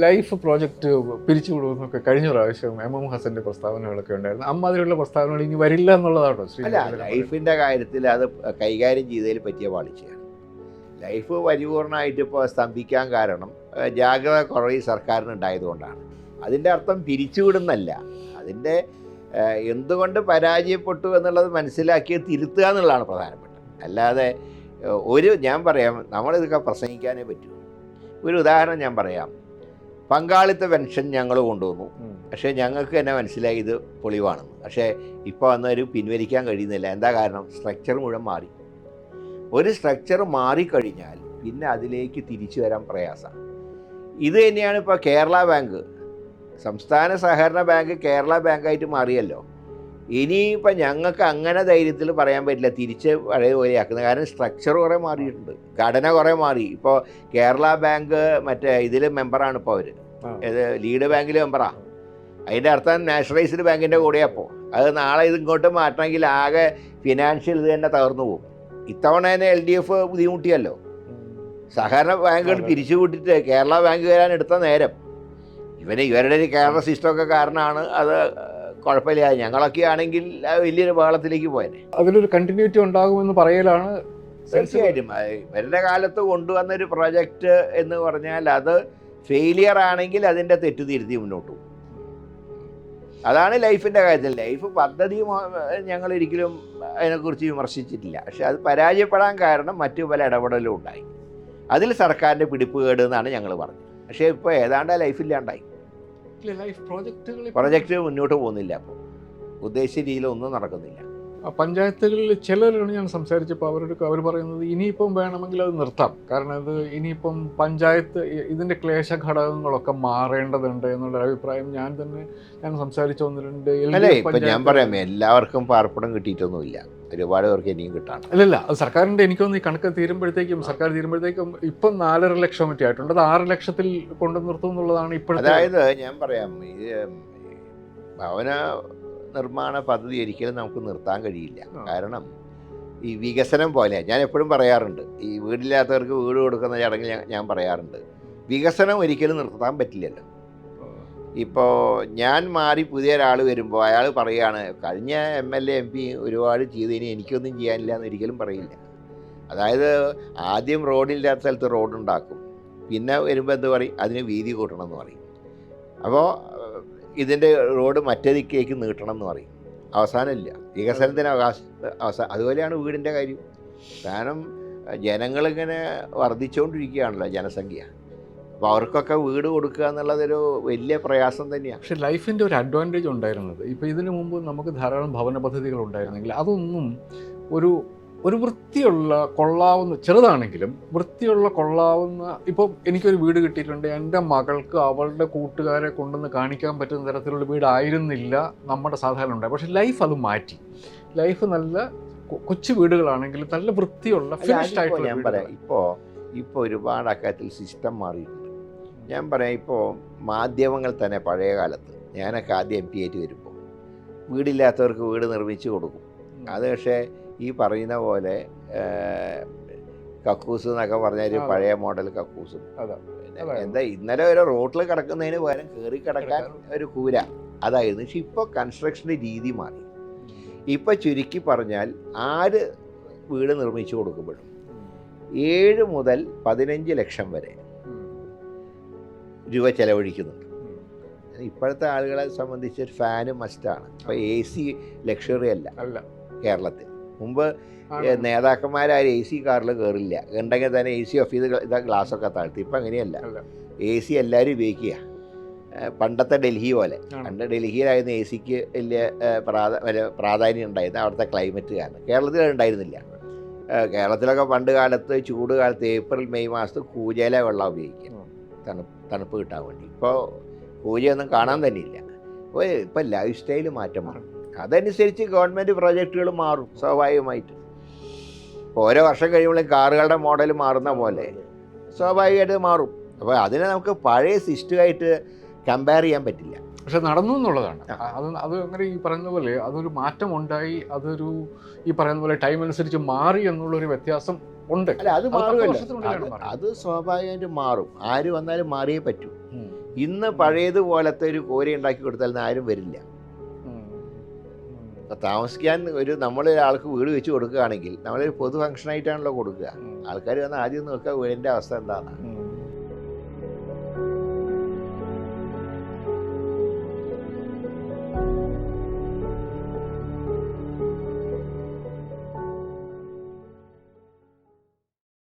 Life project പിരിച്ചുവിടുന്നൊക്കെ കഴിഞ്ഞ പ്രാവശ്യം M M ഹസന്റെ പ്രസ്താവനകളൊക്കെ ഉണ്ടായിരുന്നു. അമ്മാതിരിയുള്ള പ്രസ്താവനകൾ ഇനി വരില്ല എന്നുള്ളതാണോ? ലൈഫിന്റെ അല്ല ലൈഫിന്റെ കാര്യത്തിൽ അത് കൈകാര്യം ചെയ്തതിൽ പറ്റിയ പാളിച്ചയാണ് ലൈഫ് പരിപൂർണമായിട്ട് ഇപ്പോൾ സ്തംഭിക്കാൻ കാരണം ജാഗ്രത കുറവ് ഈ സർക്കാരിന് ഉണ്ടായതുകൊണ്ടാണ് അതിന്റെ അർത്ഥം പിരിച്ചുവിടുന്നല്ല അതിന്റെ എന്തുകൊണ്ട് പരാജയപ്പെട്ടു എന്നുള്ളത് മനസ്സിലാക്കി തിരുത്തുക എന്നുള്ളതാണ് പ്രധാനപ്പെട്ടത്. അല്ലാതെ ഒരു ഞാൻ പറയാം നമ്മളിതൊക്കെ പ്രസംഗിക്കാനേ പറ്റൂ. ഒരു ഉദാഹരണം ഞാൻ പറയാം. പങ്കാളിത്ത പെൻഷൻ ഞങ്ങൾ കൊണ്ടുവന്നു. പക്ഷേ ഞങ്ങൾക്ക് തന്നെ മനസ്സിലായി ഇത് പൊളിവാണെന്ന് പക്ഷേ ഇപ്പോൾ വന്നൊരു പിൻവലിക്കാൻ കഴിയുന്നില്ല. എന്താ കാരണം? സ്ട്രക്ചർ മുഴുവൻ മാറി. ഒരു സ്ട്രക്ചർ മാറിക്കഴിഞ്ഞാൽ പിന്നെ അതിലേക്ക് തിരിച്ചു വരാൻ പ്രയാസമാണ്. ഇത് തന്നെയാണ് ഇപ്പോൾ കേരള ബാങ്ക്. സംസ്ഥാന സഹകരണ ബാങ്ക് കേരള ബാങ്കായിട്ട് മാറിയല്ലോ. ഇനിയിപ്പോൾ ഞങ്ങൾക്ക് അങ്ങനെ ധൈര്യത്തിൽ പറയാൻ പറ്റില്ല. തിരിച്ച് പഴയ പോലെയാക്കുന്നത് കാരണം സ്ട്രക്ചർ കുറേ മാറിയിട്ടുണ്ട്. ഘടന കുറേ മാറി. ഇപ്പോൾ കേരള ബാങ്ക് മറ്റേ ഇതിൽ മെമ്പറാണ് ഇപ്പോൾ അവർ ഇത് ലീഡ് ബാങ്കിൽ മെമ്പറാ. അതിന്റെ അർത്ഥം നാഷണലൈസ്ഡ് ബാങ്കിന്റെ കൂടെയാണ് അപ്പോൾ അത് നാളെ ഇത് ഇങ്ങോട്ട് മാറ്റണമെങ്കിൽ ആകെ ഫിനാൻഷ്യൽ ഇത് തന്നെ തകർന്നു പോകും. ഇത്തവണ തന്നെ എൽ ഡി എഫ് ബുദ്ധിമുട്ടിയല്ലോ. സഹകരണ ബാങ്കുകൾ അതെ. പിരിച്ചു വിട്ടിട്ട് കേരള ബാങ്ക് വരാൻ എടുത്ത നേരം. ഇവന് ഇവരുടെ ഒരു കേരള സിസ്റ്റമൊക്കെ കാരണമാണ് അത് കുഴപ്പമില്ല. ഞങ്ങളൊക്കെ ആണെങ്കിൽ വലിയൊരു ബഹളത്തിലേക്ക് പോയനെ. അതിലൊരു കണ്ടിന്യൂറ്റി ഉണ്ടാകുമെന്ന് പറയലാണ് തീർച്ചയായിട്ടും. ഇവരുടെ കാലത്ത് കൊണ്ടുവന്നൊരു പ്രൊജക്റ്റ് എന്ന് പറഞ്ഞാൽ അത് ഫെയിലിയർ ആണെങ്കിൽ അതിന്റെ തെറ്റ് തിരുത്തി മുന്നോട്ട് പോകും. അതാണ് ലൈഫിന്റെ കാര്യത്തിൽ. ലൈഫ് പദ്ധതി ഞങ്ങൾ ഒരിക്കലും അതിനെക്കുറിച്ച് വിമർശിച്ചിട്ടില്ല. പക്ഷെ അത് പരാജയപ്പെടാൻ കാരണം മറ്റു പല ഇടപെടലും ഉണ്ടായി. അതിൽ സർക്കാരിന്റെ പിടിപ്പുകേട് എന്നാണ് ഞങ്ങൾ പറഞ്ഞത്. പക്ഷേ ഇപ്പോൾ ഏതാണ്ട് ലൈഫില്ലാണ്ടായി പ്രൊജക്റ്റ് മുന്നോട്ട് പോകുന്നില്ല അപ്പോൾ ഉദ്ദേശിച്ച രീതിയിലൊന്നും നടക്കുന്നില്ല. പഞ്ചായത്തുകളിൽ ചിലരാണ് ഞാൻ സംസാരിച്ചപ്പോൾ അവരുടെ അവർ പറയുന്നത് ഇനിയിപ്പം വേണമെങ്കിൽ അത് നിർത്താം. കാരണം ഇത് ഇനിയിപ്പം പഞ്ചായത്ത് ഇതിന്റെ ക്ലേശ ഘടകങ്ങളൊക്കെ മാറേണ്ടതുണ്ട് എന്നുള്ള അഭിപ്രായം ഞാൻ തന്നെ ഞാൻ സംസാരിച്ചു വന്നിട്ടുണ്ട് അല്ലേ ഇപ്പം ഞാൻ പറയാം എല്ലാവർക്കും പാർപ്പിടം കിട്ടിയിട്ടൊന്നുമില്ല. ഒരുപാട് പേർക്ക് ഇനിയും കിട്ടാണ് അല്ലല്ല അത് സർക്കാരിന്റെ എനിക്കൊന്ന് ഈ കണക്ക് തീരുമ്പോഴത്തേക്കും സർക്കാർ തീരുമ്പോഴത്തേക്കും ഇപ്പം നാലര ലക്ഷം മറ്റേ ആയിട്ടുണ്ട്. അത് ആറ് ലക്ഷത്തിൽ കൊണ്ടു നിർത്തും എന്നുള്ളതാണ് ഇപ്പോഴത്തെ അതായത് ഞാൻ പറയാം ഇത് ഭവന നിർമ്മാണ പദ്ധതി ഒരിക്കലും നമുക്ക് നിർത്താൻ കഴിയില്ല. കാരണം ഈ വികസനം പോലെ ഞാൻ എപ്പോഴും പറയാറുണ്ട് ഈ വീടില്ലാത്തവർക്ക് വീട് കൊടുക്കുന്ന ചടങ്ങിൽ ഞാൻ- പറയാറുണ്ട് വികസനം ഒരിക്കലും നിർത്താൻ പറ്റില്ലല്ലോ. ഇപ്പോൾ ഞാൻ മാറി പുതിയ ഒരാൾ വരുമ്പോൾ അയാൾ പറയുകയാണ് കഴിഞ്ഞ M L A M P ഒരുപാട് ചെയ്തതിന് എനിക്കൊന്നും ചെയ്യാനില്ല എന്ന് ഒരിക്കലും പറയില്ല. അതായത് ആദ്യം റോഡില്ലാത്ത സ്ഥലത്ത് റോഡുണ്ടാക്കും പിന്നെ വരുമ്പോൾ എന്ത് പറയും? അതിന് വീതി കൂട്ടണം എന്ന് പറയും. അപ്പോൾ ഇതിന്റെ റോഡ് മറ്റേ ദിക്കിലേക്ക് നീട്ടണം എന്ന് പറയും. അവസാനമില്ല. വികസനത്തിന് അവകാശം അവസാനം അതുപോലെയാണ് വീടിന്റെ കാര്യം. കാരണം ജനങ്ങളിങ്ങനെ വർദ്ധിച്ചുകൊണ്ടിരിക്കുകയാണല്ലോ ജനസംഖ്യ. അപ്പോൾ അവർക്കൊക്കെ വീട് കൊടുക്കുക എന്നുള്ളതൊരു വലിയ പ്രയാസം തന്നെയാണ്. പക്ഷേ ലൈഫിന്റെ ഒരു അഡ്വാന്റേജ് ഉണ്ടായിരുന്നത്. ഇപ്പോൾ ഇതിനു മുമ്പ് നമുക്ക് ധാരാളം ഭവന പദ്ധതികൾ ഉണ്ടായിരുന്നെങ്കിൽ അതൊന്നും ഒരു ഒരു വൃത്തിയുള്ള കൊള്ളാവുന്ന ചെറുതാണെങ്കിലും വൃത്തിയുള്ള കൊള്ളാവുന്ന ഇപ്പോൾ എനിക്കൊരു വീട് കിട്ടിയിട്ടുണ്ട് എന്റെ മകൾക്ക് അവളുടെ കൂട്ടുകാരെ കൊണ്ടുവന്ന് കാണിക്കാൻ പറ്റുന്ന തരത്തിലുള്ള വീടായിരുന്നില്ല നമ്മുടെ സാധാരണ ഉണ്ടായി പക്ഷെ ലൈഫ് അത് മാറ്റി. ലൈഫ് നല്ല കൊച്ചു വീടുകളാണെങ്കിലും നല്ല വൃത്തിയുള്ള ഫിനിഷ്ഡ് ആയിട്ടുള്ള ഞാൻ പറയാം. ഇപ്പോൾ ഇപ്പോൾ ഒരുപാട് അക്കാര്യത്തിൽ സിസ്റ്റം മാറിയിട്ടുണ്ട്. ഞാൻ പറയാം ഇപ്പോൾ മാധ്യമങ്ങൾ തന്നെ പഴയ കാലത്ത് ഞാനൊക്കെ ആദ്യം എം പി ആയിട്ട് വരുമ്പോൾ വീടില്ലാത്തവർക്ക് വീട് നിർമ്മിച്ചു കൊടുക്കും. അത് പക്ഷേ ഈ പറയുന്ന പോലെ കക്കൂസ് എന്നൊക്കെ പറഞ്ഞ ഒരു പഴയ മോഡൽ കക്കൂസ്. എന്താ ഇന്നലെ ഒരു റോട്ടിൽ കിടക്കുന്നതിന് പകരം കയറി കിടക്കാൻ ഒരു കൂര. അതായിരുന്നു പക്ഷെ ഇപ്പോൾ കൺസ്ട്രക്ഷന്റെ രീതി മാറി. ഇപ്പോൾ ചുരുക്കി പറഞ്ഞാൽ ആര് വീട് നിർമ്മിച്ചു കൊടുക്കുമ്പോഴും ഏഴ് മുതൽ പതിനഞ്ച് ലക്ഷം വരെ രൂപ ചെലവഴിക്കുന്നുണ്ട് ഇപ്പോഴത്തെ ആളുകളെ സംബന്ധിച്ച് ഫാന് മസ്റ്റാണ് ഇപ്പോൾ എ സി ലക്ഷറി അല്ല. കേരളത്തിൽ. മുമ്പ് നേതാക്കന്മാർ ആ എ സി കാറിൽ കയറില്ല ഉണ്ടെങ്കിൽ തന്നെ എ സി ഓഫ് ചെയ്ത് ഇതാ ഗ്ലാസ്സൊക്കെ താഴ്ത്തി. ഇപ്പം അങ്ങനെയല്ല. എ സി എല്ലാവരും ഉപയോഗിക്കുക. പണ്ടത്തെ ഡൽഹി പോലെ. പണ്ട് ഡൽഹിയിലായിരുന്നു എ സിക്ക് വലിയ പ്രാധാ പ്രാധാന്യം ഉണ്ടായിരുന്നത്. അവിടുത്തെ ക്ലൈമറ്റ് കാരണം. കേരളത്തിൽ ഉണ്ടായിരുന്നില്ല. കേരളത്തിലൊക്കെ പണ്ട് കാലത്ത് ചൂട് കാലത്ത് ഏപ്രിൽ മെയ് മാസത്ത് കൂജയിലെ വെള്ളം ഉപയോഗിക്കുക. തണുപ്പ് തണുപ്പ് കിട്ടാൻ വേണ്ടി. ഇപ്പോൾ കൂജയൊന്നും കാണാൻ തന്നെയില്ല. ഇല്ല ഇപ്പോൾ ലൈഫ് സ്റ്റൈൽ മാറ്റം മാറും അതനുസരിച്ച് ഗവൺമെന്റ് പ്രോജക്റ്റുകൾ മാറും സ്വാഭാവികമായിട്ട്. ഓരോ വർഷം കഴിയുമ്പോഴും കാറുകളുടെ മോഡൽ മാറുന്ന പോലെ സ്വാഭാവികമായിട്ട് മാറും. അപ്പോൾ അതിനെ നമുക്ക് പഴയ സിസ്റ്റമായിട്ട് കമ്പയർ ചെയ്യാൻ പറ്റില്ല. പക്ഷെ നടന്നു എന്നുള്ളതാണ്. അത് അത് അങ്ങനെ ഈ പറയുന്ന പോലെ അതൊരു മാറ്റം ഉണ്ടായി അതൊരു ഈ പറയുന്ന പോലെ ടൈം അനുസരിച്ച് മാറി എന്നുള്ളൊരു വ്യത്യാസം ഉണ്ട്. അല്ല അത് മാറുമല്ലോ. അത്. സ്വാഭാവികമായിട്ട് മാറും. ആര് വന്നാലും മാറിയേ പറ്റൂ. ഇന്ന് പഴയതുപോലത്തെ ഒരു കോരി ഉണ്ടാക്കി കൊടുത്താൽ ആരും വരില്ല. അപ്പോൾ താമസിക്കാൻ ഒരു നമ്മൾ ഒരാൾക്ക് വീട് വെച്ച് കൊടുക്കുകയാണെങ്കിൽ നമ്മളൊരു പൊതു ഫംഗ്ഷനായിട്ടാണല്ലോ കൊടുക്കുക. ആൾക്കാർ വന്ന് ആദ്യം നോക്കുക വീടിന്റെ അവസ്ഥ എന്താണ്.